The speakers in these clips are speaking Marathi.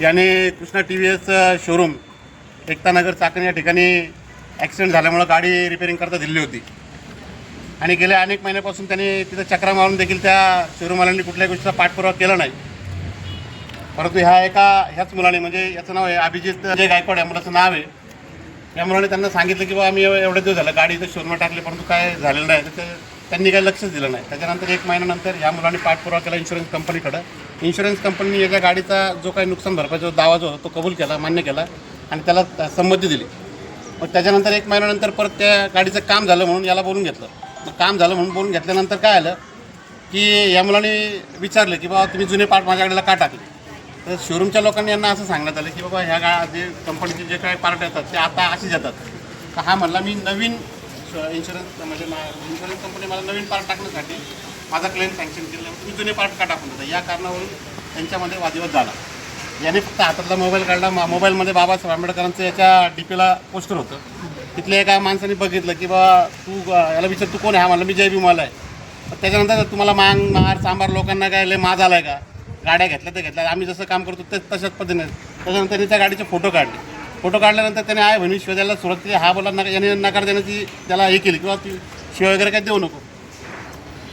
याने Krishna T V S showroom Ektanagar Chakan या ठिकाणी ॲक्सिडेंट झाल्यामुळं गाडी रिपेअरिंग करता दिली होती. आणि गेल्या अनेक महिन्यापासून त्यांनी तिथं चक्रा मारून देखील त्या शोरूमवाल्यांनी कुठल्याही गोष्टीचा पाठपुरावा केला नाही. परंतु ह्या एका ह्याच मुलाने म्हणजे याचं नाव आहे अभिजित जे गायकवाड या मुलाचं नाव आहे. या मुलाने त्यांना सांगितलं की बा आम्ही एव- एवढे दिवस झालं गाडी इथं शोरूमला टाकली परंतु काय झालेलं नाही. तर त्यांनी काही लक्षच दिलं नाही. त्याच्यानंतर एक महिन्यानंतर या मुलाने पाठपुरावा केला इन्शुरन्स कंपनीकडं इन्शुरन्स कंपनीने याच्या गाडीचा जो काही नुकसान भरपाईचा दावा जो होता तो कबूल केला मान्य केला आणि त्याला संमती दिली. मग त्याच्यानंतर एक महिन्यानंतर परत त्या गाडीचं काम झालं म्हणून याला बोलून घेतलं. मग काम झालं म्हणून बोलून घेतल्यानंतर काय आलं की या मुलाने विचारलं की बाबा तुम्ही जुने पार्ट माझ्या गाडीला का टाकले? तर शोरूमच्या लोकांनी यांना असं सांगण्यात आलं की बाबा ह्या गा जे कंपनीचे जे काही पार्ट येतात ते आता असेच येतात. तर हा म्हणला मी नवीन इन्शुरन्स म्हणजे इन्शुरन्स कंपनी मला नवीन पार्ट टाकण्यासाठी माझा क्लेम सँक्शन केलं तुम्ही जुने पार्ट का टाकून देता? या कारणावरून त्यांच्यामध्ये वादविवाद झाला. याने फक्त हातातला मोबाईल काढला. मा- मोबाईलमध्ये बाबासाहेब आंबेडकरांचं याच्या डी पीला पोस्टर होतं. तिथल्या एका माणसाने बघितलं की बा तू याला विचार तू कोण आहे? हा म्हणलं मी जय भीमाला आहे. त्याच्यानंतर तुम्हाला मांग मार सांबार लोकांना काय लय माज आहे का? गाड्या घेतल्या तर घेतल्या. आम्ही जसं काम करतो ते तशाच पद्धतीने. त्याच्यानंतर त्यांनी त्या गाडीचे फोटो काढले. फोटो काढल्यानंतर त्याने आहे म्हणून शिवाय द्यायला सुरुवात केली हा बोला नका याने नकार देण्याची त्याला हे केली किंवा ती शिवाय वगैरे काय देऊ नको.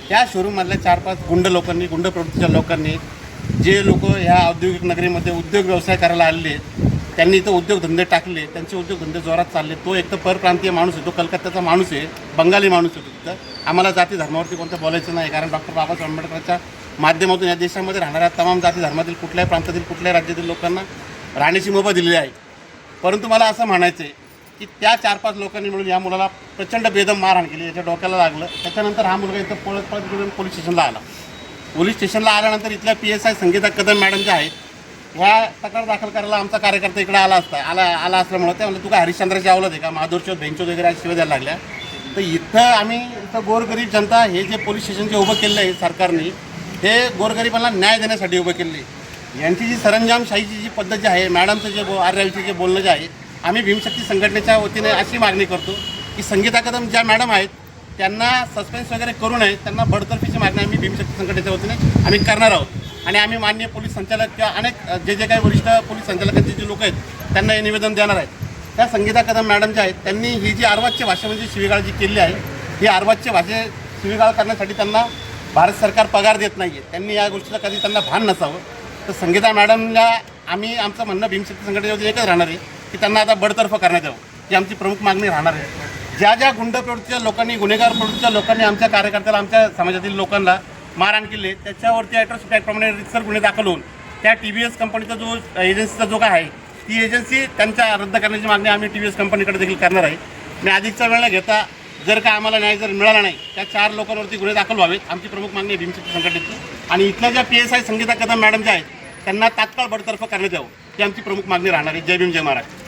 त्या शोरूममधल्या चार पाच गुंड लोकांनी गुंड प्रवृत्तीच्या लोकांनी जे लोक ह्या औद्योगिक नगरीमध्ये उद्योग व्यवसाय करायला आले त्यांनी इथं उद्योगधंदे टाकले त्यांचे उद्योगधंदे जोरात चालले. तो एक तर परप्रांतीय माणूस आहे तो कलकत्त्याचा माणूस आहे बंगाली माणूस आहे तिथं आम्हाला जाती धर्मावरती कोणतं बोलायचं नाही कारण डॉक्टर बाबासाहेब आंबेडकरच्या माध्यमातून या देशामध्ये राहणाऱ्या तमाम जाती धर्मातील कुठल्याही प्रांतातील कुठल्याही राज्यातील लोकांना राहण्याची मुभा दिलेली आहे. परंतु मला असं म्हणायचं आहे की त्या चार पाच लोकांनी मिळून या मुलाला प्रचंड बेदम मारहाण केली याच्या डोक्याला लागलं. त्याच्यानंतर हा मुलगा इथं पळत पळत घेऊन पोलीस स्टेशनला आला. पोलीस स्टेशनला आल्यानंतर इथल्या P S I Sangeeta Kadam madam ज्या आहेत ह्या तक्रार दाखल करायला आमचा कार्यकर्ता इकडे आला असता आला आला असल्यामुळं ते म्हणलं तुका हरिश्चंद्राची आवलत आहे का? माधुरच्या बेंचोत वगैरे शिवाय द्यायला लागल्या. तर इथं आम्ही इथं गोरगरीब जनता हे जे पोलीस स्टेशन जे उभं केलेलं आहे सरकारने हे गोरगरिबांना न्याय देण्यासाठी उभं केलेलं आहे. यांची जी सरंजामशाहीची जी पद्धत जी आहे मॅडमचं जे बो आर्याविषयी जे बोलणं जे आहे आम्ही भीमशक्ती संघटनेच्या वतीने अशी मागणी करतो की संगीता कदम ज्या मॅडम आहेत त्यांना सस्पेन्स वगैरे करू नये त्यांना बडतर्फीची मागणी आम्ही भीमशक्ती संघटनेच्या वतीने आम्ही करणार आहोत. आणि आम्ही माननीय पोलीस संचालक किंवा अनेक जे जे काही वरिष्ठ पोलीस संचालकांचे जे लोक आहेत त्यांना हे निवेदन देणार आहेत. त्या संगीता कदम मॅडम ज्या आहेत त्यांनी ही जी अर्वाच्य भाषा म्हणजे शिवीगाळ जी केली आहे ही आर्वाच्य भाषे शिवीगाळ करण्यासाठी त्यांना भारत सरकार पगार देत नाही आहे त्यांनी या गोष्टीला कधी त्यांना भान नसावं. तर संगीता मॅडमला आम्ही आमचं म्हणणं भीमशक्ती संघटनेवरती एकच राहणार आहे. की त्यांना आता बडतर्फ करण्यात यावं. ही आमची प्रमुख मागणी राहणार आहे. ज्या ज्या गुंड प्रवृत्तीच्या लोकांनी गुन्हेगार प्रवृत्तीच्या लोकांनी आमच्या कार्यकर्त्याला आमच्या समाजातील लोकांना मारहाण केले त्याच्यावरती ॲट्रॉसिटी ॲक्टप्रमाणे रितसर गुन्हे दाखल होऊन त्या टी व्ही एस कंपनीचा जो एजन्सीचा जो काय आहे ती एजन्सी त्यांच्या रद्द करण्याची मागणी आम्ही टी व्ही एस कंपनीकडे देखील करणार आहे. आणि अधिकचा वेळ न घेता जर का आम्हाला न्याय जर मिळाला नाही त्या चार लोकांवरती गुन्हे दाखल व्हावेत आमची प्रमुख मागणी आहे भीमशक्ती संघटनेची आणि इथल्या ज्या P S I Sangeeta Kadam madam ज्या आहेत त्यांना तात्काळ बडतर्फ करण्यात यावं ही आमची प्रमुख मागणी राहणार आहे. जय भीम जय महाराज